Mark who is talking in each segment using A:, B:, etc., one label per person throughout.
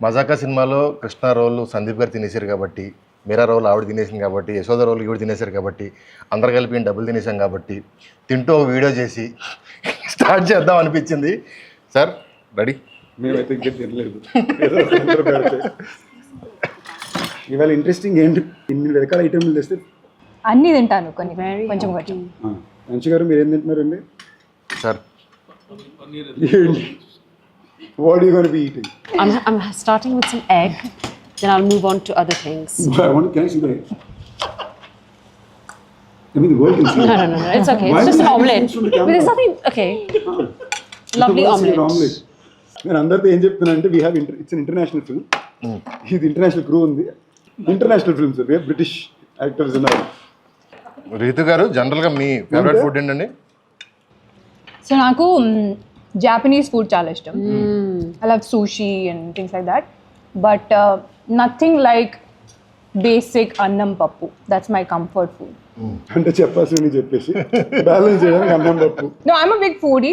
A: మజాకా సినిమాలో కృష్ణ రోల్ సందీప్ గారు తినేశారు కాబట్టి మీరా రోల్ ఆవిడ తినేసింది కాబట్టి యశోద రోల్ ఈవిడ తినేశారు కాబట్టి అందరు కలిపి డబ్బులు తినేసాం కాబట్టి తింటూ ఒక వీడియో చేసి స్టార్ట్ చేద్దాం అనిపించింది. Sir ready?
B: మేమైతే ఇంకా తినలేదు. ఏదో అందరూ పెడితే. ఇవాళ ఇంట్రెస్టింగ్ ఏంటి? ఇన్ని రకాల ఐటమ్లు తెస్తే
C: అన్నీ తింటాను కొన్ని కొంచెం కొంచెం
B: మంచి గారు మీరు ఏం తింటున్నారండి?
A: సార్.
B: ఏంటి what you gonna be eating
D: I'm, I'm starting with some egg, then I'll move on to other things.
B: I want can I see the I mean the world can see.
D: No, no, no, no, it's okay.
B: Why
D: It's just an
B: would you hide
D: omelette.
B: from the
D: But
B: camera?
D: there's nothing. Okay. Lovely omelette.
B: omelette. నేను అందరితో ఏం చెప్తున్నా అంటే we have it's international film ఇది international crew ఉంది international film sir British actors ఉన్నారు
A: రీతు గారు జనరల్గా మీ ఫేవరెట్ ఫుడ్ ఏంటండి
C: సో నాకు జాపనీస్ ఫుడ్ చాలా ఇష్టం I love sushi and things like that but nothing like basic annam pappu that's my comfort food
B: అంటే చెప్పాల్సింది చెప్పేసి బ్యాలెన్స్ చేయడానికి అన్నం పప్పు.
C: No I'm a big foodie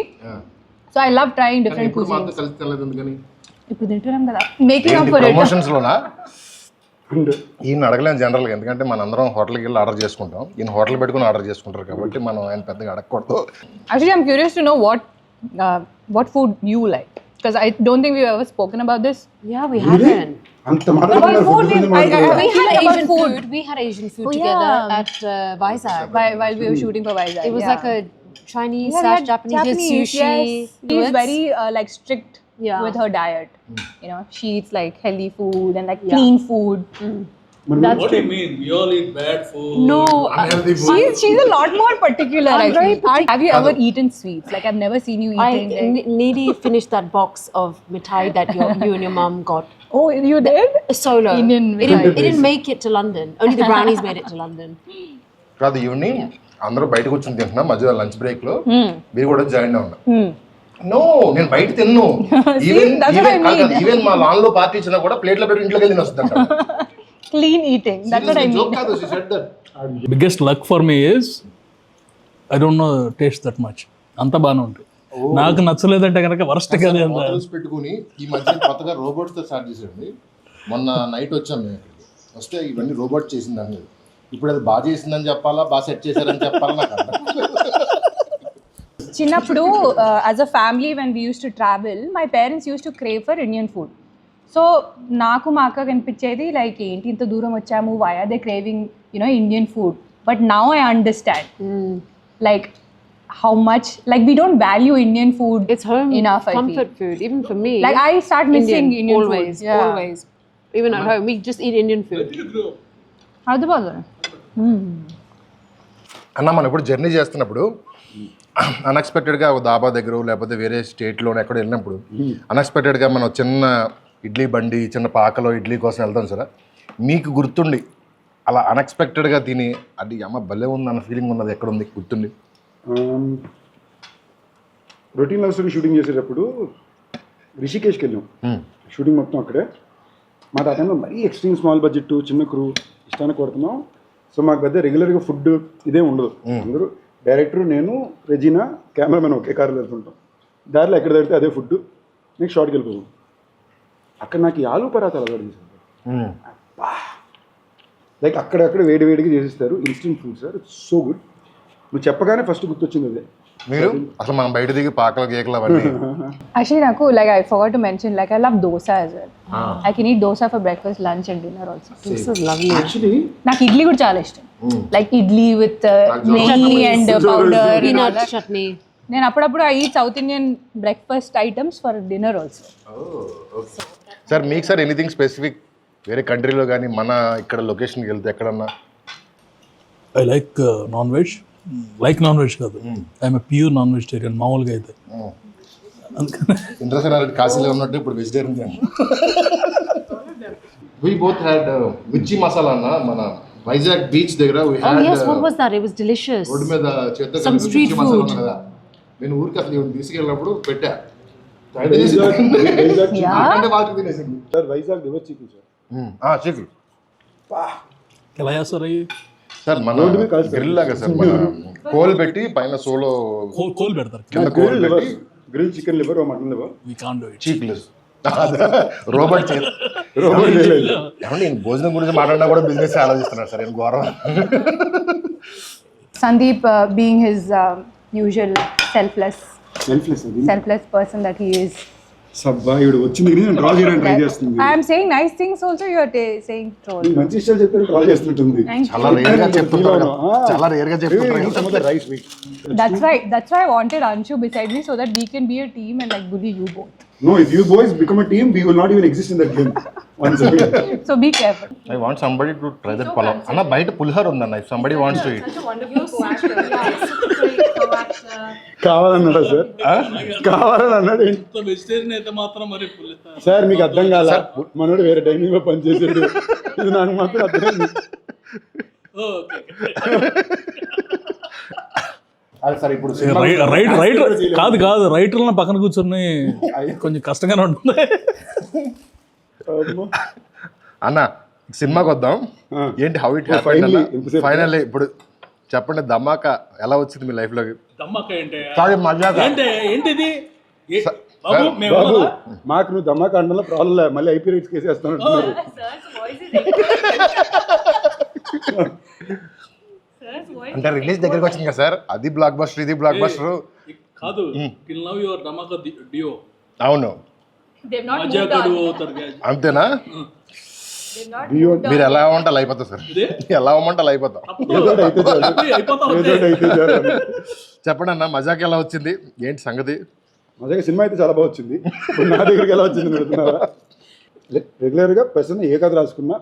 C: so I love trying different
A: ఇప్పుడు కలిసి ఎందుకని?
C: ఇప్పుడు తింటున్నాం కదా. Making up for
A: it
B: and
A: ఈయన జనరల్గా ఎందుకంటే మన అందరం హోటల్కి వెళ్ళి ఆర్డర్ చేసుకుంటాం. ఈయన హోటల్ పెట్టుకుని ఆర్డర్ చేసుకుంటారు కాబట్టి మనం ఆయన పెద్దగా అడగకూడదు.
C: Actually, I'm curious to know what uh, what food you like. because I don't think we've ever spoken about this.
D: Yeah, we
B: Really? haven't.
C: About food,
B: we-
C: I-
D: we had Asian
C: food.
D: We had Asian food
C: oh,
D: together
C: yeah.
D: at uh, Vizag.
C: While, while we were shooting for Vizag.
D: It was like a Chinese slash Japanese, sushi.
C: She's very uh, like strict
D: Yeah.
C: with her diet. You know, she eats like healthy food and like
D: Yeah.
C: clean food. Hmm.
B: మరి
E: What do you mean? We all eat bad food.
D: No,
A: Unhealthy food.
C: She's she's a lot more particular.
D: I'm
C: actually. Have you ever eaten sweets? Like I've never seen you
D: I
C: eating. like-
D: n- nearly finished that box of mithai that your, you and your mum got.
C: oh, you did?
D: Solo.
C: Indian
D: it, didn't, it didn't make it to London. Only the brownies made it to London.
A: కాదు evening అందరూ బయట కూర్చొని తింటున్నాం మధ్యలో lunch బ్రేక్లో మీరు కూడా join
C: Hmm.
A: No నేను బయట తిన్ను ఈవెన్
C: that's I.
A: ఈవెన్ మా లాన్లో పార్టీ ఇచ్చినా కూడా ప్లేట్లో పెట్టి ఇంట్లోకి వెళ్ళి వస్తుందంట
C: Clean eating. That's what I mean.
A: Joke కాదు she said that.
E: Biggest luck for me is I don't know taste that much. అంత బాగానే ఉంటుంది నాకు నచ్చలేదంటే కనుక వరస్ట్ కదా
A: హోటల్స్ పెట్టుకుని ఈ మధ్య కొత్తగా రోబోట్స్తో స్టార్ట్ చేసాడండి మొన్న నైట్ వచ్చాం మేము ఇక్కడికి వస్తే ఇవన్నీ రోబోట్ చేసిందని ఇప్పుడు అది బాగా చేసిందని చెప్పాలా బాగా సెట్ చేశారని చెప్పాలా నాకు అర్థం కాలేదు.
C: చిన్నప్పుడు as a family when we use to travel my parents use to crave for Indian food so నాకు మా అక్క కనిపించేది లైక్ ఏంటి ఇంత దూరం వచ్చాము why are they craving you know Indian food but now I understand like how much like we don't value Indian food
D: It's home
C: enough I
D: comfort food, even for me.
C: like I start missing
D: Indian,
C: Indian,
D: always,
C: food. Yeah.
D: always. Even at home, we just eat Indian food.
C: Hyderabad
A: అన్న మనం ఇప్పుడు journey చేస్తున్నప్పుడు అన్ఎక్స్పెక్టెడ్గా ఒక దాబా దగ్గర లేకపోతే వేరే స్టేట్లో ఎక్కడ వెళ్ళినప్పుడు అన్ఎక్స్పెక్టెడ్గా మనం చిన్న ఇడ్లీ బండి చిన్న పాకలో ఇడ్లీ కోసం వెళ్తాం సరే. మీకు గుర్తుండి అలా అన్ఎక్స్పెక్టెడ్గా తిని అది అమ్మ భలే ఉంది అన్న ఫీలింగ్ ఉన్నది ఎక్కడ ఉంది గుర్తుండి
B: రొటీన్ లవ్ స్టోరీ షూటింగ్ చేసేటప్పుడు రిషికేష్కి వెళ్ళాం. షూటింగ్ మొత్తం అక్కడే. మా టైంలో మరీ ఎక్స్ట్రీమ్ స్మాల్ బడ్జెట్ చిన్న క్రూ ఇష్టానికి కొడుతున్నాం సో మాకు పెద్ద రెగ్యులర్గా ఫుడ్ ఇదే ఉండదు. అందరూ డైరెక్టర్ నేను రెజీనా కెమెరామెన్ ఒకే కార్లో వెళ్తుంటాం. దారిలో ఎక్కడ తడితే అదే ఫుడ్ నెక్స్ట్ షార్ట్కి వెళ్ళిపోతాం అక్కడ నాకు ఈ ఆలు పరాతాలు అలవాటు చేశారు లైక్ అక్కడక్కడ వేడి వేడిగా చేసిస్తారు. Instant food sir it's so good నువ్వు చెప్పగానే ఫస్ట్ గుర్తొచ్చింది అదే.
A: మీరు? అసలు మనం బయట దిగి పాకలు గీకలు అవన్నీ.
C: Like I forgot to mention, like I love dosa as well. I can eat dosa for breakfast, lunch, and dinner also.
D: This is lovely.
B: Actually
C: నాకు ఇడ్లీ కూడా చాలా ఇష్టం. Like idli with neyyi and
D: powder chutney.
C: నేను అప్పుడప్పుడు I eat south Indian breakfast items for dinner also
A: sir మీకు sir anything specific వేరే కంట్రీలో కానీ మన ఇక్కడ లొకేషన్కి వెళ్తే ఎక్కడన్నా?
E: I like non veg like non veg కాదు ఐఎమ్ ప్యూర్ నాన్ వెజిటేరియన్ మామూలుగా అయితే.
A: ఇంద్రసేనారెడ్డి కాశీలో ఉన్నట్టు ఇప్పుడు వెజిటేరియన్ వి బోత్ హ్యాడ్ మిర్చి మసాలా అన్న మన వైజాగ్ బీచ్ దగ్గర we
D: Oh
A: had,
D: yes,
A: uh,
D: what was that? It was delicious.
A: Road మీద కదా. నేను ఊరికి అసలు తీసుకెళ్ళినప్పుడు పెట్టా.
B: వైజాగ్ సార్ సార్
A: చికెన్
E: ఎలా చేస్తారు అవి
A: సార్ మన
B: రోడ్డు మీద కాదు సార్.
A: గ్రిల్ లాగా సార్ మన కోల్ పెట్టి పైన సోలో
E: కోల్ కోల్ పెడతారు
A: కింద కోల్
B: గ్రిల్ లివర్
A: పెట్టి
B: grill chicken liver mutton liver
E: we can do it
A: చీక్లెస్ robot
B: robot
A: ఏమండి నేను భోజనం గురించి మాట్లాడినా కూడా బిజినెస్ ఆలోచిస్తున్నాను సార్ నేను ఘోరం.
C: Sandeep, uh, being his uh, usual selfless,
B: selfless అది
C: selfless person that he is.
B: సబ్బా ఇవిడు వచ్చింది కానీ నేను డ్రా చేయడానికి ట్రై చేస్తుంది
C: I am saying nice things also. You are ta- saying troll.
B: మంచి విషయాలు చెప్తే డ్రా చేస్తుంటుంది
C: Thank
A: చాలా. రేర్గా చెప్తుంటారు. చాలా
B: రేర్గా.
C: That's why I wanted Anshu beside me so that we can be a team and like bully you both.
B: No if you boys become a team we will not even exist in that game once
C: So be careful.
A: I want somebody to try that pulao అన్న బయట పులిహోర ఉందన్న if somebody wants to it
B: కావాలన్నాడా sir? కావాలని అన్నాడు ఏంటి?
E: Vegetarian అయితే మాత్రం మరి
B: సార్ మీకు అర్థం కాల? మనోడు వేరే డైనింగ్లో పనిచేసాడు ఇది నాకు మాత్రం అర్థమైంది.
A: అది సరే ఇప్పుడు
E: రైట్ రైట్ కాదు కాదు రైటర్లను పక్కన కూర్చొని కొంచెం కష్టంగానే ఉంటుంది.
A: అన్న సినిమాకి వద్దాం. ఏంటి హౌ ఇట్ ఫైనల్లీ ఇప్పుడు చెప్పండి ధమాకా ఎలా వచ్చింది మీ
E: లైఫ్లోకి?
A: సారీ మజాక.
E: ఏంటిది? బాబు వెళ్ళాలా?
B: మాకు నువ్వు దమ్మాక అండంలో ప్రాబ్లం లేదు. మళ్ళీ ఐపీ రేట్స్ కేసేస్తాను
A: అంటే రిలీజ్ దగ్గరికి వచ్చింది కదా సార్? అది బ్లాక్ బస్టర్ ఇది బ్లాక్ బస్టర్
E: కాదు టిల్ నవ్ యువర్ దమ్మక్క డియో
A: అవును. అంతేనా? మీరు ఎలా అలా అయిపోతా సార్? ఎలా అవ్వమంటే అలా అయిపోతాం. చెప్పండి అన్న మజాక్ ఎలా వచ్చింది? ఏంటి సంగతి?
B: మా దగ్గర సినిమా అయితే చాలా బాగా వచ్చింది. నా దగ్గరికి ఎలా వచ్చింది? పెడుతున్నారా రెగ్యులర్గా పర్సన్ ఏ కథ రాసుకున్నా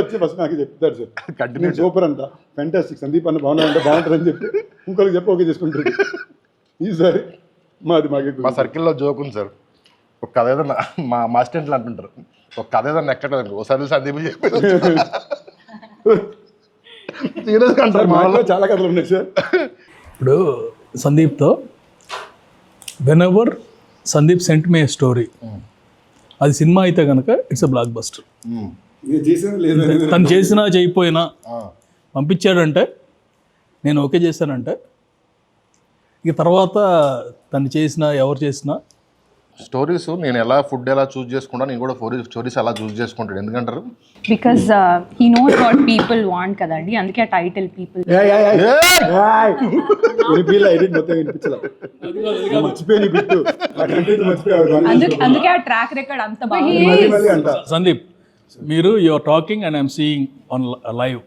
B: వచ్చి ఫస్ట్ నాకు చెప్తారు సార్.
A: కంటిన్యూ
B: సూపర్ అంట. ఫెంటాస్టిక్ సందీప్ అన్న బాగున్నా అంటే బాగుంటుంది అని చెప్పి ఇంకొకరికి చెప్పి ఓకే చేసుకుంటాడు ఈసారి మాది మాకు
A: మా సర్కిల్లో జోక్ ఉంది సార్. ఒక కథ ఏదన్నా మా మా స్టెంట్లు అంటుంటారు. ఒక కథ ఏదన్నా ఎక్కడ ఒకసారి సందీప్ చెప్పి సీరియస్గా అంటారు మా
B: మాలో చాలా కథలు ఉన్నాయి సార్.
E: ఇప్పుడు సందీప్తో whenever Sandeep sent me story అది సినిమా అయితే కనుక ఇట్స్ అ బ్లాక్ బస్టర్ తను చేసినా చేయకపోయినా పంపించాడంటే నేను ఓకే చేశానంటే ఇక తర్వాత తను చేసినా ఎవరు చేసినా
A: స్టోరీస్ నేను ఎలా ఫుడ్ ఎలా చూస్ చేసుకుంటా నేను కూడా ఫోరీ స్టోరీస్ అలా చూస్ చేసుకుంటాడు. ఎందుకంటారు?
C: uh, he knows what people want కదండి. అందుకే ఆ టైటిల్ పీపుల్ అందుకే అందుకే ఆ ట్రాక్ రికార్డ్ అంత
E: సందీప్ మీరు your talking and I'm seeing on live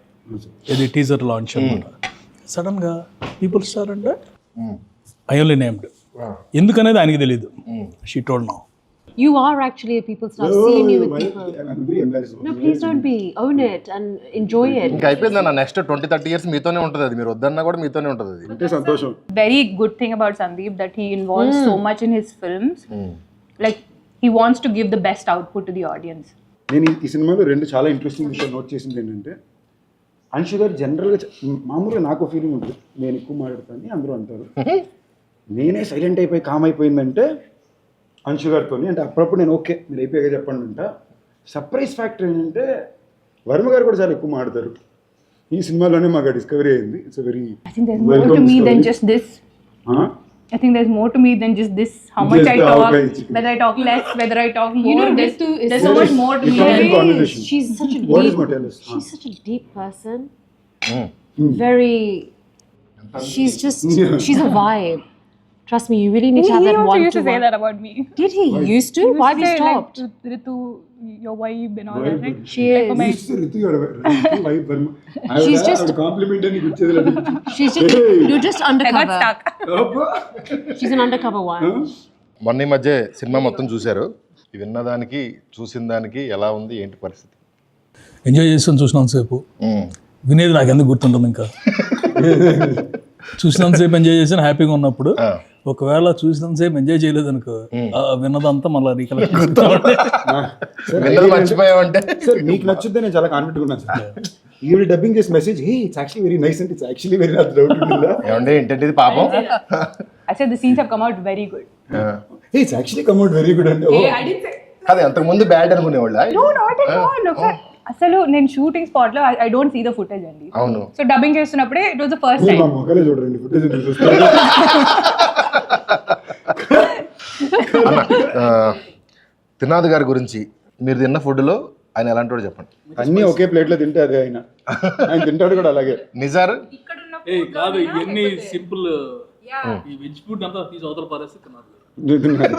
E: ఇది టీజర్ లాంచ్ అనమాట. సడన్గా పీపుల్ స్టార్ అంటే? ఐ ఓన్లీ నేమ్డ్ ఎందుకనేది ఆయనకి తెలియదు she told now
D: You are actually a people star. Seeing you with people. No, please don't be. Own it and enjoy it.
A: ఇంకా అయిపోయింది అన్న నెక్స్ట్ ట్వంటీ థర్టీ ఇయర్స్ మీతోనే ఉంటుంది అది మీరు వద్దన్నా కూడా మీతోనే ఉంటుంది అది
B: అంటే సంతోషం
C: very good thing about Sandeep that he involves so much in his films. Like he wants to give the best output to the audience.
B: నేను ఈ- ఈ సినిమాలో రెండు చాలా ఇంట్రెస్టింగ్ విషయాలు నోట్ చేసింది ఏంటంటే అంశు గారు జనరల్గా మామూలుగా నాకు ఫీలింగ్ ఉంటుంది నేను ఎక్కువ మాట్లాడతాను అందరూ అంటారు నేనే సైలెంట్ అయిపోయి కామ్ అయిపోయిందంటే అంశు గారితో అంటే అప్పుడప్పుడు నేను ఓకే మీరు అయిపోయాక చెప్పండి అంట సర్ప్రైజ్ ఫ్యాక్టర్ ఏంటంటే వర్మ గారు కూడా చాలా ఎక్కువ మాట్లాడతారు ఈ సినిమాలోనే మాకు డిస్కవరీ అయింది it's very
C: I think there's more to me than just this. I think there's more to me than just this. How much
B: Just
C: I
B: the
C: talk,
B: outline.
C: whether I talk less, whether I talk more.
D: You know,
C: there's,
D: Ritu is
C: there's so much more to me.
B: in
C: than-
B: conversation.
D: She's such a
B: What is
D: deep.
B: Motelis?
D: She's such a deep person. Very. She's just. She's a vibe. Trust me, you really need
C: He,
D: to have
C: he
D: that
C: also
D: one
C: used
D: to
C: to say
D: one.
C: that about me.
D: Did he? He used to?
C: He used
D: Why
C: to
D: have you stopped?
C: Like, Ritu, your vibe and all
B: Vibe.
C: that. Right?
D: She
C: Like
D: is.
C: for my
D: She's just-
B: compliment అని ఇచ్చేది లేదు
D: She's just. You're just
C: I got
D: undercover.
C: stuck.
D: She's an undercover one.
A: మొన్న ఈ మధ్య cinema మొత్తం చూశారు విన్నదానికి చూసిన దానికి ఎలా ఉంది ఏంటి పరిస్థితి
E: ఎంజాయ్ చేస్తాను చూసినంతసేపు వినేది నాకు ఎందుకు గుర్తుంటుంది ఇంకా చూసినంతసేపు ఎంజాయ్ చేసాను హ్యాపీగా ఉన్నప్పుడు. ఒకవేళ చూసినంతసేపు ఎంజాయ్ చేయలేదు అనుకో విన్నదంతా మళ్ళీ రీకలెక్ట్
A: విన్నది మర్చిపోయామంటే
B: సార్ మీకు నచ్చుద్దే నేను చాలా కాన్ఫిడెంట్ ఉన్నాను సార్. ఈవిడ డబ్బింగ్ చేసిన message hey it's actually very nice అంటే it's actually very not doubt
A: ఏమండి ఏంటంటే ఇది పాపం?
C: I said the scenes have come out very good.
B: Hey it's actually come out very good అంటే.
A: అది అంతకు ముందు బ్యాడ్ అనుకునేవాళ్ళ?
C: No, not at all. అసలు నేను షూటింగ్ స్పాట్లో I don't see the footage అండి.
A: అవును.
C: So dubbing చేస్తున్నప్పుడే it
B: was
C: the
B: first time చూడండి ఫుటేజ్
A: గారి గురించి మీరు తిన్న ఫుడ్లో ఆయన ఎలాంటి వాడు చెప్పండి.
B: అన్నీ ఒకే ప్లేట్లో తింటే అదే ఆయన. ఆయన తింటాడు కూడా అలాగే.
A: నిజార్?
E: ఏ కాదు ఇవన్నీ సింపుల్ ఈ వెజ్ ఫుడ్ అంతా తీసి అవతల పారేస్తే తిన్నారు
B: కాదు.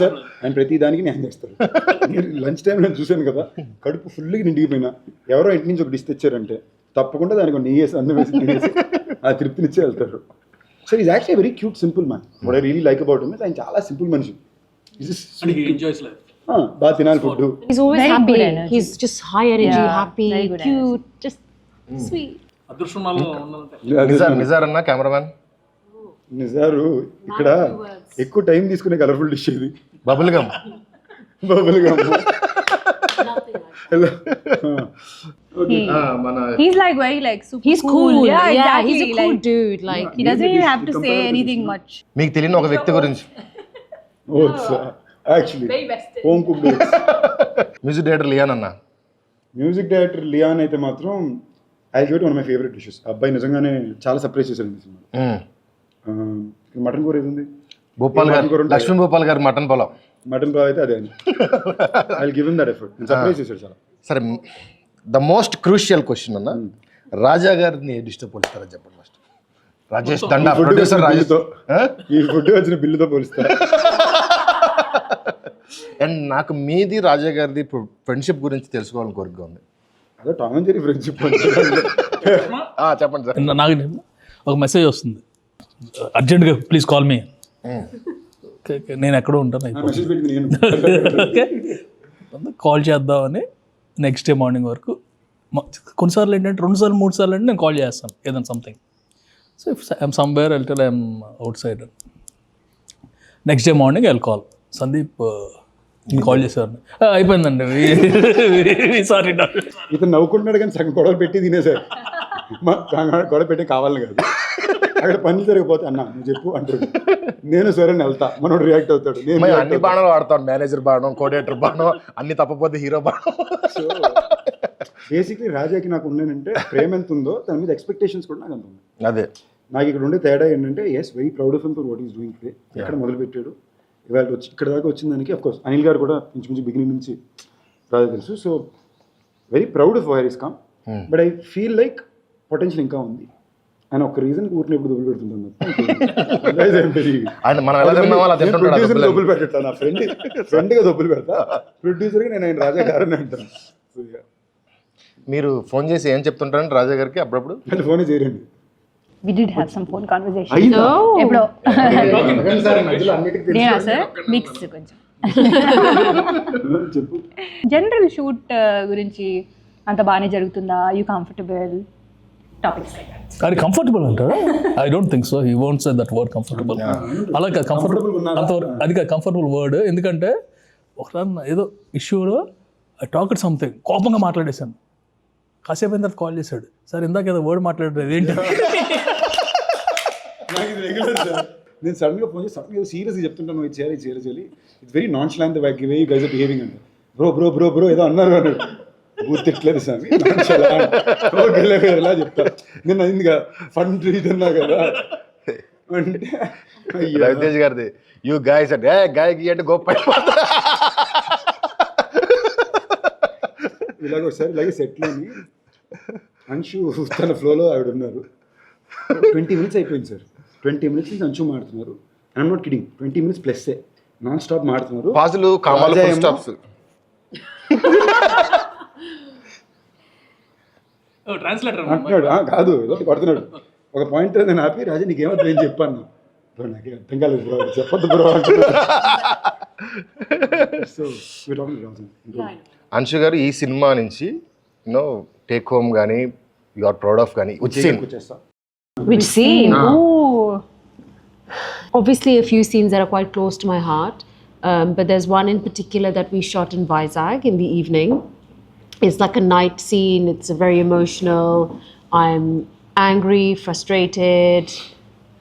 B: సార్ ఆయన ప్రతి దానికి న్యాయం చేస్తారు లంచ్ టైం నేను చూశాను కదా కడుపు ఫుల్గా నిండిపోయినా. ఎవరో ఇంటి నుంచి ఒక డిష్ తెచ్చారంటే తప్పకుండా దానికి ఒక నెయ్యి వేసి అన్నం వేసి తినేసి ఆ తృప్తినిచ్చే వెళ్తారు. Sir is actually very cute simple man what I really like about ఆయన చాలా సింపుల్ మనిషి.
E: అండ్ హీ ఎంజాయ్స్ లైఫ్
B: బాగా తినాలి ఫుడ్
D: sweet.
E: అదృష్టం వల్ల ఉండాలంటే
A: నిజార్ నిజార్ అన్న కెమెరామ్యాన్?
B: నిజారు ఇక్కడ ఎక్కువ టైం తీసుకునే కలర్ఫుల్ డిష్ ఇది. Bubble gum
C: bubble
A: gum
C: he's like very like super
D: He's cool.
C: Yeah,
D: Yeah,
C: exactly.
D: he's a cool
C: like,
D: dude. Like,
C: He doesn't even have to say anything much.
A: మీకు తెలియని ఒక వ్యక్తి గురించి.
B: Oats actually home cook
A: music director Leon అన్న.
B: Music director Lyon అయితే మాత్రం I give one my favourite dishes అబ్బాయి నిజంగానే చాలా సర్ప్రైజ్ చేశారు ఈ సినిమా
A: మ్మ్.
B: మటన్ కూర ఏది ఉంది
A: భూపాల్
B: మటన్
A: గారు
B: కూర ఉంటుంది.
A: లక్ష్మీ భూపాల్ గారు మటన్ పొలం
B: మటన్ బాగా అయితే అదే. I give that effort surprise చాలా.
A: సరే ద మోస్ట్ క్రూషియల్ క్వశ్చన్ అన్న రాజా గారిని డిస్టర్బ్ పోలుస్తారని చెప్పండి ఫస్ట్ రాజేష్ దండా ప్రొడ్యూసర్
B: బిల్లుతో ఈ ఫుడ్ వచ్చిన బిల్లుతో పోలిస్తా
A: అండ్ నాకు మీది రాజా గారిది ఫ్రెండ్షిప్ గురించి తెలుసుకోవాలని కోరిక ఉంది.
B: అదే టామ్ అండ్ జెరీ ఫ్రెండ్షిప్
A: ఆ, చెప్పండి సార్.
E: నా- నాకు ఒక మెసేజ్ వస్తుంది. అర్జెంట్గా ప్లీజ్ కాల్ మీ. నేను ఎక్కడో ఉంటాను ఓకే? కాల్ చేద్దామని నెక్స్ట్ డే మార్నింగ్ వరకు కొన్నిసార్లు ఏంటంటే రెండు సార్లు మూడు సార్లు అంటే నేను కాల్ చేస్తాను ఏదైనా something so if I'm somewhere వెళ్తే I'm outside next day morning I call Sandeep నేను కాల్ చేశారు "ఆ, అయిపోయిందండి. సారీ
B: ఇతను నవ్వుకుంటున్నాడు కానీ సగం గొడవలు పెట్టి తినేసారు గొడవ పెట్టి కావాలని కాదు. అక్కడ పని జరిగిపోతే అన్న నువ్వు చెప్పు అంటాడు నేను సరే వెళ్తా. మనోడు రియాక్ట్ అవుతాడు. నేను
A: అన్ని. బాణాలు వాడతాం మేనేజర్ బాణం కోడేటర్ బాణం అన్ని తప్పపోతే హీరో బాణం.
B: బేసిక్లీ రాజాకి నాకు ఉన్నానంటే ప్రేమ ఎంత ఉందో దాని మీద ఎక్స్పెక్టేషన్స్ కూడా నాకు అంత ఉంది
A: అదే.
B: నాకు ఇక్కడ ఉండే తేడా ఏంటంటే is very proud of for what is doing today ఎక్కడ మొదలు పెట్టాడు ఇవాళ వచ్చి ఇక్కడ దాకా వచ్చిన దానికి అఫ్ కోర్స్ అనిల్ గారు కూడా ఇంచుమించు బిగినింగ్ నుంచి రాజా తెలుసు. So very proud of where is come but I feel like potential ఇంకా ఉంది. అని ఒక రీజన్ ఊరిని ఎప్పుడు దొబ్బులు పెడుతుంటాను
A: ఆయన మనం ఎలా తిన్నామో అలా
B: ప్రొడ్యూసర్
A: డబ్బులు.
B: నా ఫ్రెండ్ ఫ్రెండ్గా పెడతా ప్రొడ్యూసర్గా నేను ఆయన రాజా గారని అంటాను.
A: మీరు ఫోన్ చేసి ఏం చెప్తుంటారండి రాజా గారికి అప్పుడప్పుడు
B: ఫోనే చేయరండి?
C: ఎప్పుడో. నేనా సార్? మిక్స్ కొంచెం.
B: చెప్పు.
C: జనరల్ షూట్ గురించి అంత బాగానే జరుగుతుందా? యూ కంఫర్టబుల్ టాపిక్స్
E: అది కంఫర్టబుల్ అంటారా I don't think so he won't say that word comfortable అలా కంఫర్టబుల్ అంత అది కంఫర్టబుల్ వర్డ్ ఎందుకంటే ఒకసారి ఏదో ఇష్యూలో ఐ టాక్ సంథింగ్ కోపంగా మాట్లాడేశాను. కాసేపు అయిన తర్వాత కాల్ చేశాడు. సార్ ఇందాక ఏదో వర్డ్ మాట్లాడలేదు ఏంటి?
B: నేను సడన్గా ఫోన్ చేసి సడన్గా సీరియస్ చెప్తుంటాను ఇది చేయాలి చేయాలి చేయాలి. It's very nonchalant why way you guys behaving అంటే బ్రో బ్రో బ్రో బ్రో ఏదో అన్నారు అన్నాడు. సార్ ఎలా చెప్తా నేను అయిందిగా ఫండ్ ఇది అన్నా కదా. అంటే
A: రవితేజ్ గారిది యూ గాయస్ అంటే గాయకి అంటే గొప్ప
B: ఇలాగ ఒకసారి ఇలాగే సెట్లోని అంశు తన ఫ్లోలో ఆవిడ ఉన్నారు ట్వంటీ మినిట్స్ అయిపోయింది సార్. ట్వంటీ మినిట్స్ నుంచి Anshu మాడుతున్నారు. I'm not kidding twenty minutes plus non stop మాడుతున్నారు.
A: పాజులు కామాలు
B: ఏమో-
A: స్టాప్స్
E: ట్రాన్స్లేటర్
B: అంటున్నాడు "ఆ, కాదు ఏదో ఒకటి కొడుతున్నాడు ఒక పాయింట్ నేను ఆపి రాజా నీకేమర్థం ఏం చెప్పాను బ్రో నాకే అర్థం కాలేదు బ్రో చెప్పొద్దు బ్రో అంటున్నాడు సో
A: అంశు గారు ఈ సినిమా నుంచి యూనో టేక్ హోమ్ కానీ యు ఆర్ ప్రౌడ్ ఆఫ్ కానీ
B: వచ్చేస్తా
D: Which scene?
C: Ooh.
D: Obviously, a few scenes that are quite close to my heart. Um, but there's one in particular that we shot in Vizag in the evening. It's like a night scene. It's a very emotional. I'm angry, frustrated,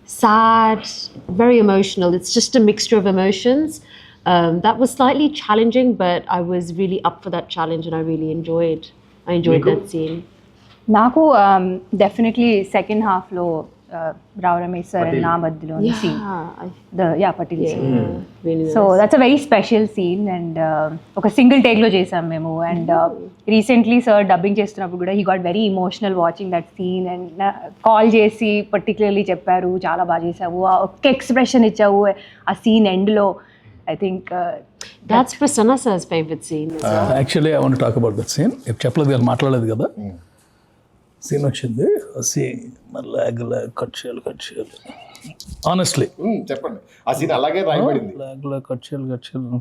D: sad, very emotional. It's just a mixture of emotions. Um, that was slightly challenging, but I was really up for that challenge, and I really enjoyed. I enjoyed that scene.
C: నాకు definitely second హాఫ్లో sir and నా మధ్యలో scene
D: Yeah, I,
C: yeah Patel scene
D: yeah, really nice.
C: So that's a very special scene and uh, ఒక single టేక్లో చేసాం మేము. And recently sir dubbing చేస్తున్నప్పుడు కూడా he got very emotional watching that scene and call చేసి particularly చెప్పారు చాలా బాగా చేసావు ఆ ఒక్క ఎక్స్ప్రెషన్ ఇచ్చావు ఆ సీన్ ఎండ్లో I think
D: That's Prasanna sir's favorite scene.
E: Actually I want talk about that scene చెప్పలేదు కదా మాట్లాడలేదు కదా సీన్ వచ్చింది. సీన్ లాగ్ లాగ్ కట్ చేయాలి కట్ చేయాలి. ఆనెస్ట్లీ
A: చెప్పండి. ఆ సీన్ అలాగే రాయబడింది.
E: లాగ్ లాగ్ కట్ చేయాలి కట్ చేయాలి.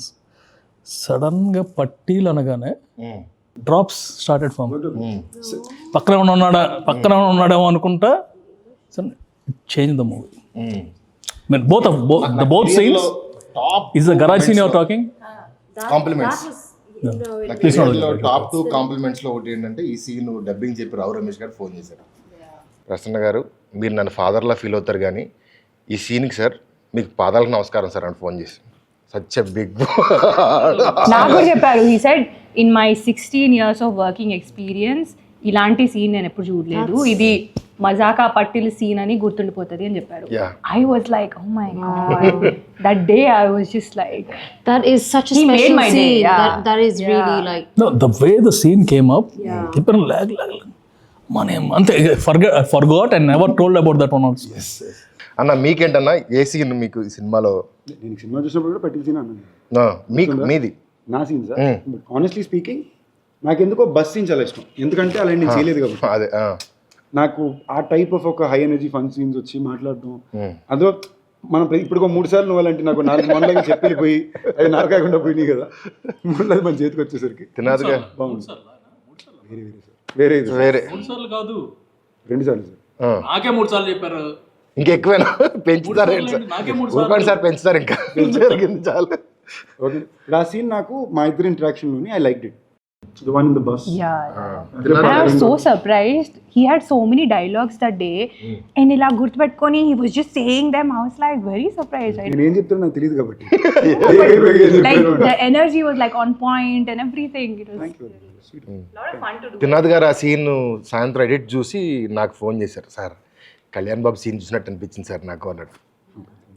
E: సడన్గా పట్టీలు అనగానే డ్రాప్స్ స్టార్టెడ్ ఫామ్ పక్కన ఉన్నాడా? పక్కన ఉన్నాడేమో అనుకుంటా change the movie mean both of the both
A: scenes
E: top is the garage scene your
A: talking compliments top two కాంప్లిమెంట్స్లో ఒకటి ఏంటంటే ఈ సీన్ డబ్బింగ్ చెప్పి రావు రమేష్ గారు ఫోన్ చేశారు. ప్రసన్న గారు మీరు నన్ను ఫాదర్లా ఫీల్ అవుతారు కానీ ఈ సీన్కి సార్ మీకు పాదాలకు నమస్కారం సార్ అని ఫోన్ చేసి సచ్ బిగ్
C: నాకు చెప్పారు he said in my sixteen years of working experience ఇలాంటి సీన్ నేను ఎప్పుడు చూడలేదు. ఇది మజాకా పట్టిల్ సీన్ అని గుర్తుండిపోతుంది అని చెప్పారు. I was like oh my god
D: that day
C: I was
D: just
C: like day,
D: scene.
C: yeah.
D: That, that is really like
E: No, the way the scene came up, people lag, lag, lag. మన అంతే forgot forgot and never told about that one also
A: అన్న మీకేంటన్నా ఏ scene మీకు ఈ సినిమాలో?
B: నేను cinema చూసినప్పుడు కూడా పట్టిన సీన్ అన్నాను
A: ఆ, మీకు మీది?
B: నా scene sir but honestly speaking నాకు ఎందుకో బస్ సీన్ చాలా ఇష్టం. ఎందుకంటే అలా నేను చేయలేదు కాబట్టి.
A: అదే ఆ.
B: నాకు ఆ టైప్ ఆఫ్ ఒక హై ఎనర్జీ ఫన్ సీన్స్ వచ్చి మాట్లాడడం. అందులో మనం ఇప్పుడు ఒక మూడు సార్లు నువ్వాలంటే నాకు నాలుగు మొన్నలాగా చెప్పి వెళ్ళిపోయి అది నరకాకుండా పోయినాయి కదా. మొన్నది మన చేతికి వచ్చేసరికి.
A: తినాదుగా.
B: బాగుంది. వేరే వేరే సార్. వేరే ఇది. సార్.
A: వేరే.
E: మూడు సార్లు కాదు.
B: రెండు సార్లు సార్.
A: ఆ.
E: నాకే మూడు సార్లు చెప్పారు.
A: ఇంకెక్కువేనా? పెంచుతారు సార్. ఊరుకోండి పెంచుతారు ఇంకా. జరిగింది చాలు.
B: ఓకే. ఇప్పుడు ఆ సీన్ నాకు మా ఇద్దరు ఇంటరాక్షన్లోని I like it the one in the bus
C: yeah And I was so surprised. He had so many dialogues that day. And ఇలా గుర్తుపెట్టుకొని he was just saying them. I was like very surprised. Right?
B: నేను ఏం చెప్తానో నాకు తెలియదు కాబట్టి
C: like the energy was like on point and everything. It was
A: తినాద్ గారు ఆ scene సాయంత్రం ఎడిట్ చూసి నాకు ఫోన్ చేశారు సార్ కళ్యాణ్ బాబు సీన్ చూసినట్టు అనిపించింది సార్ నాకు అన్నాడు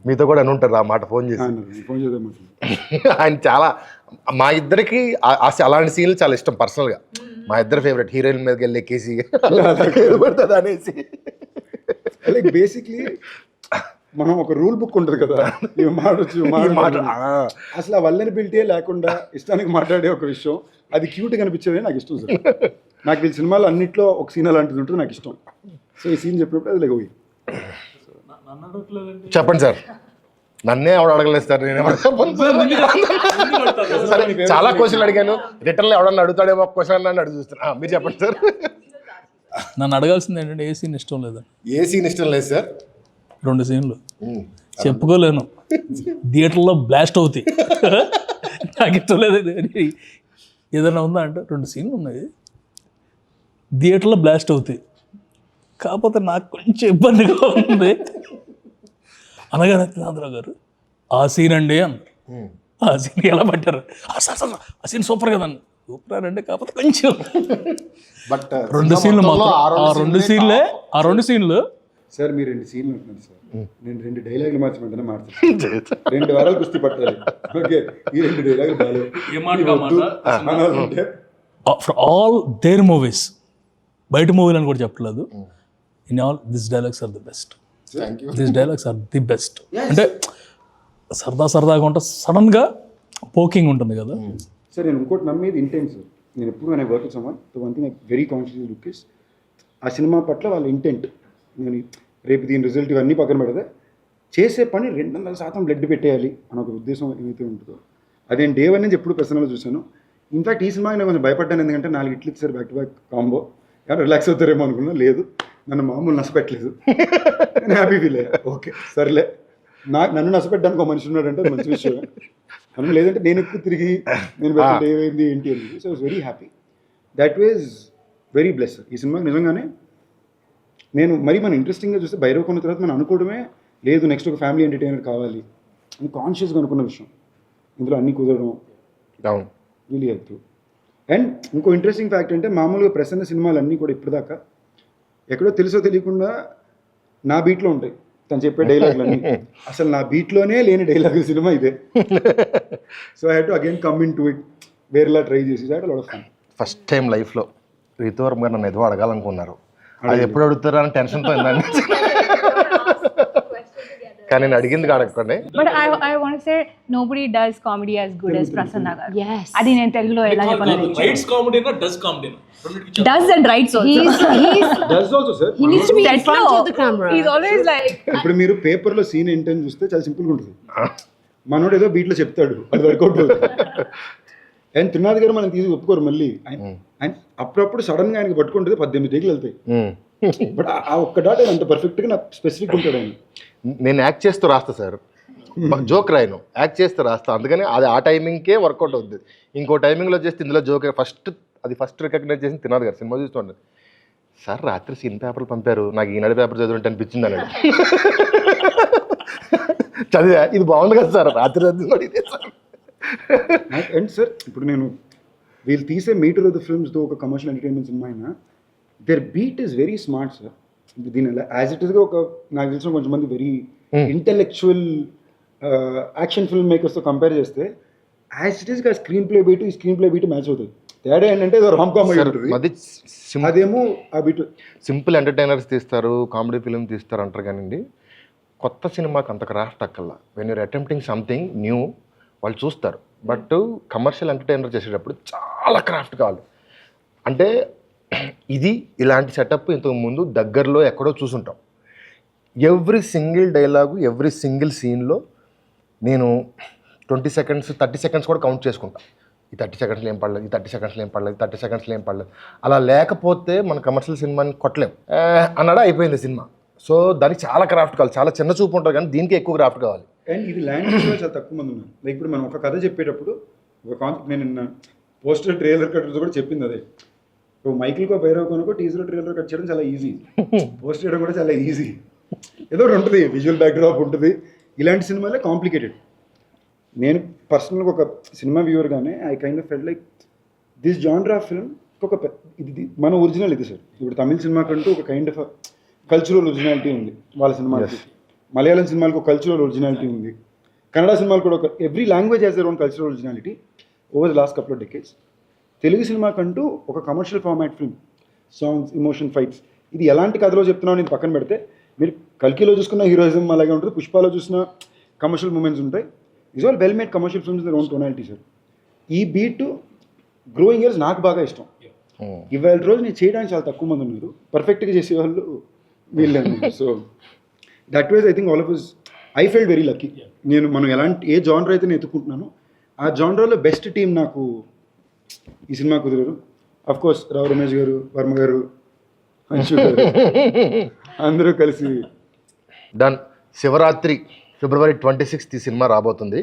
A: మీతో కూడా అని ఉంటారు ఆ మాట ఫోన్ చేసి.
B: ఫోన్ చేద్దాం
A: ఆయన చాలా మా ఇద్దరికి అలాంటి సీన్లు చాలా ఇష్టం పర్సనల్గా. మా ఇద్దరు ఫేవరెట్ హీరోయిన్ మీదకి వెళ్ళి ఎక్కేసి పడుతుంది అనేసి.
B: లైక్ బేసిక్లీ మనం ఒక రూల్ బుక్ ఉంటుంది కదా ఇవి మాడొచ్చు
A: ఈ
B: అసలు ఆ వల్లనిబిలిటీ లేకుండా ఇష్టానికి మాట్లాడే ఒక విషయం అది క్యూట్ కనిపించేది నాకు ఇష్టం సార్. నాకు వీళ్ళ సినిమాలో అన్నిట్లో ఒక సీన్ అలాంటిది ఉంటుంది నాకు ఇష్టం. సో ఈ సీన్ చెప్పినప్పుడు అది లైక్
A: చెప్పండి సార్. నన్నే ఎవడు అడగలేదు సార్ నేను సార్. చాలా క్వశ్చన్లు అడిగాను. రిటర్న్ ఎవడన్నా అడుగుతాడేమో క్వశ్చన్ అని అడుగు చూస్తున్నా. ఆ, మీరు చెప్పండి సార్.
E: నన్ను అడగాల్సింది ఏంటంటే ఏ సీన్ ఇష్టం లేదని
A: ఏ సీన్ ఇష్టం లేదు సార్.
E: రెండు సీన్లు. చెప్పుకోలేను. థియేటర్లో బ్లాస్ట్ అవుతాయి. నాకు ఇష్టం లేదు. ఏదైనా ఉందా అంటే రెండు సీన్లు ఉన్నాయి. థియేటర్లో బ్లాస్ట్ అవుతాయి. కాకపోతే నాకు కొంచెం ఇబ్బందిగా ఉంది. అనగానే తినాదరావు గారు ఆ సీన్ అండి అన్నారు. ఆ సీన్ ఎలా పట్టారు? "ఆ, సీన్ సూపర్ కదండి సూపర్ అంటే కాకపోతే కొంచెం.
A: బట్
E: రెండు సీన్లు మాత్రం ఆ రెండు సీన్లే ఆ రెండు సీన్లు
B: సార్ మీరు రెండు సీన్లు ఉంటున్నారు సార్. నేను రెండు డైలాగులు మార్చమంటేనే మార్చాను రెండు వారాలు కుస్తీ పట్టాలి. ఓకే ఈ రెండు డైలాగులు
E: ఫర్ ఆల్ దేర్ మూవీస్ బయట మూవీలు అని కూడా చెప్పట్లేదు in all this dialogues are
A: the best
E: this dialogues are the best అంటే సరదా సరదాగా ఉంటా సడన్గా పోకింగ్ ఉంటుంది కదా.
B: సార్ నేను ఇంకోటి నమ్మేది ఇంటెన్స్ సార్ నేను ఎప్పుడు నేను work summon the one thing very conscious look is ఆ సినిమా పట్ల వాళ్ళ ఇంటెంట్ నేను రేపు దీని రిజల్ట్ ఇవన్నీ పక్కన పెడితే చేసే పని రెండు వందల శాతం బ్లడ్ పెట్టేయాలి అని ఒక ఉద్దేశం ఏమైతే ఉంటుందో. అది నేను డే వన్ నుంచి ఎప్పుడు పర్సనల్గా చూశాను. ఇన్ఫాక్ట్ ఈ సినిమాకి నేను కొంచెం భయపడ్డాను ఎందుకంటే నాలుగు ఇట్లు ఇచ్చారు బ్యాక్ టు బ్యాక్ కాంబో కానీ రిలాక్స్ అవుతారేమో అనుకున్నా లేదు. నన్ను మామూలు నష్టపెట్టలేదు నేను హ్యాపీ ఫీల్ అయ్యా. ఓకే సర్లే. నాకు నన్ను నష్టపెట్టడానికి ఒక మనిషి ఉన్నాడంటే మంచి విషయం మనం లేదంటే నేను ఎక్కువ తిరిగి నేను పెట్టండి ఏమైంది ఏంటి అని. So it's very happy that was very bless ఈ సినిమాకి నిజంగానే నేను మరి మనం ఇంట్రెస్టింగ్గా చూస్తే భైరవ్ కొన్న తర్వాత మనం అనుకోవడమే లేదు నెక్స్ట్ ఒక ఫ్యామిలీ ఎంటర్టైనర్ కావాలి అని కాన్షియస్గా అనుకున్న విషయం. ఇందులో అన్నీ కుదరడం
A: అవును.
B: రియలీ హెల్ప్ అండ్ ఇంకో ఇంట్రెస్టింగ్ ఫ్యాక్ట్ అంటే మామూలుగా ప్రసన్న సినిమాలు అన్నీ కూడా ఇప్పటిదాకా ఎక్కడో తెలుసో తెలియకుండా నా బీట్లో ఉంటాయి. తను చెప్పే డైలాగులన్నీ. అసలు నా బీట్లోనే లేని డైలాగ్ సినిమా ఇదే. So I to again come in to it వేరేలా ట్రై చేసి దాట్ ఆఫ్
A: ఫస్ట్ టైం లైఫ్లో రీతోరం గారు నన్ను ఏదో అడగాలనుకున్నారు. అది ఎప్పుడు అడుగుతారా అని టెన్షన్తో కానీ నేను అడిగింది అడగకండి
C: but I I want say nobody does comedy as good as Prasanna garu.
D: Yes.
C: అది నేను తెలుగులో ఎలా చెప్పాలి?
E: రైట్స్ కామెడీనా does కామెడీనా
C: does and writes
D: He's, he's,
B: does also sir
D: he needs to be in front of the camera.
C: Is always like
B: ఇప్పుడు మీరు పేపర్లో scene ఏంటని చూస్తే చాలా సింపుల్గా ఉంటుంది. మనోడు ఏదో బీట్లో చెప్తాడు. అది వర్కౌట్ అవుతుంది అండ్ త్రినాథ్ గారు మనం తీసి ఒప్పుకోరు మళ్ళీ. ఆయన ఆయన అప్పుడప్పుడు సడన్గా ఆయనకి పట్టుకుంటుంది పద్దెనిమిది టేకులు వెళ్తాయి. బట్ ఆ ఒక్క డాట్ అంత పర్ఫెక్ట్గా నాకు స్పెసిఫిక్ ఉంటాడు ఆయన.
A: నేను యాక్ట్ చేస్తూ రాస్తా సార్. జోక్ రాయను. యాక్ట్ చేస్తూ రాస్తా. అందుకని అది ఆ టైమింగ్కే వర్కౌట్ అవుద్ది. ఇంకో టైమింగ్లో చేస్తే ఇందులో జోక్ ఫస్ట్ అది ఫస్ట్ రికగ్నైజ్ చేసి తినాలి గారు సినిమా చూస్తుండే సార్ రాత్రి సీన్ పేపర్లు పంపారు. నాకు ఈనాడు పేపర్ చదివినట్టు అనిపించింది అన్నాడు. చదివా? ఇది బాగుంది కదా సార్. రాత్రి చదివినాడు ఇదే సార్.
B: అండ్ సార్ ఇప్పుడు నేను వీళ్ళు తీసే మీటర్ ఆఫ్ ద ఫిల్మ్స్తో ఒక కమర్షియల్ ఎంటర్టైన్మెంట్ సినిమా అయినా there beat is very smart sir. దీని యాజ్ ఇట్ ఈస్గా ఒక నాకు తెలిసిన కొంచెంమంది వెరీ ఇంటెలెక్చువల్ యాక్షన్ ఫిల్మ్ మేకర్స్తో కంపేర్ చేస్తే యాజ్ ఇట్ ఈస్గా స్క్రీన్ ప్లే బీట్ ఈ స్క్రీన్ ప్లే బీట్ మ్యాచ్ అవుతుంది తేడా ఏంటంటే రామ్ కామ్ అయి ఉంటుంది
A: అది sim-
B: అదేమో ఆ బీట్
A: సింపుల్ ఎంటర్టైనర్స్ తీస్తారు కామెడీ ఫిలిం తీస్తారు అంటారు కానివ్వండి కొత్త సినిమాకి అంత craft అక్కల్లా when you're attempting something new వాళ్ళు చూస్తారు. బట్ కమర్షియల్ ఎంటర్టైనర్ చేసేటప్పుడు చాలా క్రాఫ్ట్ కావాలి. అంటే ఇది ఇలాంటి సెటప్ ఇంతకు ముందు దగ్గరలో ఎక్కడో చూసుంటాం. Every single dialogue every single సీన్లో నేను ట్వంటీ సెకండ్స్ థర్టీ సెకండ్స్ కూడా కౌంట్ చేసుకుంటాను ఈ థర్టీ సెకండ్స్లో ఏం పడలేదు ఈ థర్టీ సెకండ్స్లో ఏం పడలేదు థర్టీ సెకండ్స్లో ఏం పడలేదు. అలా లేకపోతే మన కమర్షియల్ సినిమాని కొట్టలేం. అన్నాడు అయిపోయింది సినిమా. సో దానికి చాలా క్రాఫ్ట్ కావాలి. చాలా చిన్న చూపు ఉంటారు కానీ దీనికి ఎక్కువ క్రాఫ్ట్ కావాలి.
B: అండ్ ఇది లాంగ్వేజ్ చాలా తక్కువ మంది ఉన్నారు. లైక్ ఇప్పుడు మనం ఒక కథ చెప్పేటప్పుడు ఒక కాన్సెప్ట్ నేను పోస్టర్ ట్రైలర్ కట్ కూడా చెప్పింది అదే. ఇప్పుడు మైకిల్కో భైరవ్ కొనుకో టీజర్ ట్రైలర్ కట్ చేయడం చాలా ఈజీ పోస్ట్ చేయడం కూడా చాలా ఈజీ ఏదో ఒకటి ఉంటుంది విజువల్ బ్యాక్డ్రాప్ ఉంటుంది. ఇలాంటి సినిమాలే కాంప్లికేటెడ్ నేను పర్సనల్గా ఒక cinema వ్యూవర్గానే I kind of fell like this genre film ఒక ఇది మన ఒరిజినల్ ఇది సార్. ఇప్పుడు తమిళ సినిమాకంటూ ఒక కైండ్ ఆఫ్ కల్చురల్ ఒరిజినాలిటీ ఉంది వాళ్ళ సినిమాలకి. మలయాళం సినిమాలకు ఒక కల్చురల్ ఒరిజినాలిటీ ఉంది. కన్నడ సినిమాలు కూడా ఒక every language has their own cultural originality over the last couple of decades Telugu సినిమాకంటూ ఒక commercial format film songs emotion fights ఇది ఎలాంటి కథలో చెప్తున్నావు నేను పక్కన పెడితే మీరు కల్కిలో చూసుకున్న హీరోయిజం అలాగే ఉంటుంది పుష్పాలో చూసిన కమర్షియల్ మూమెంట్స్ ఉంటాయి. Is all well made commercial films own tonality sir ఈ బీట్ గ్రోయింగ్ ఇయర్స్ నాకు బాగా ఇష్టం. ఇవాళ రోజు నేను చేయడానికి చాలా తక్కువ మంది ఉన్నారు. పర్ఫెక్ట్గా చేసేవాళ్ళు వీళ్ళే so that was I think all of is I felt very lucky నేను మనం ఎలాంటి ఏ జానర్ అయితే నేను ఎత్తుకుంటున్నానో ఆ జానర్లో బెస్ట్ టీం నాకు ఈ సినిమా కుదిరారు అఫ్ కోర్స్ రావు రమేష్ గారు వర్మ గారు అంశు గారు అందరూ కలిసి
A: done Shivaratri February twenty sixth ఈ సినిమా రాబోతుంది.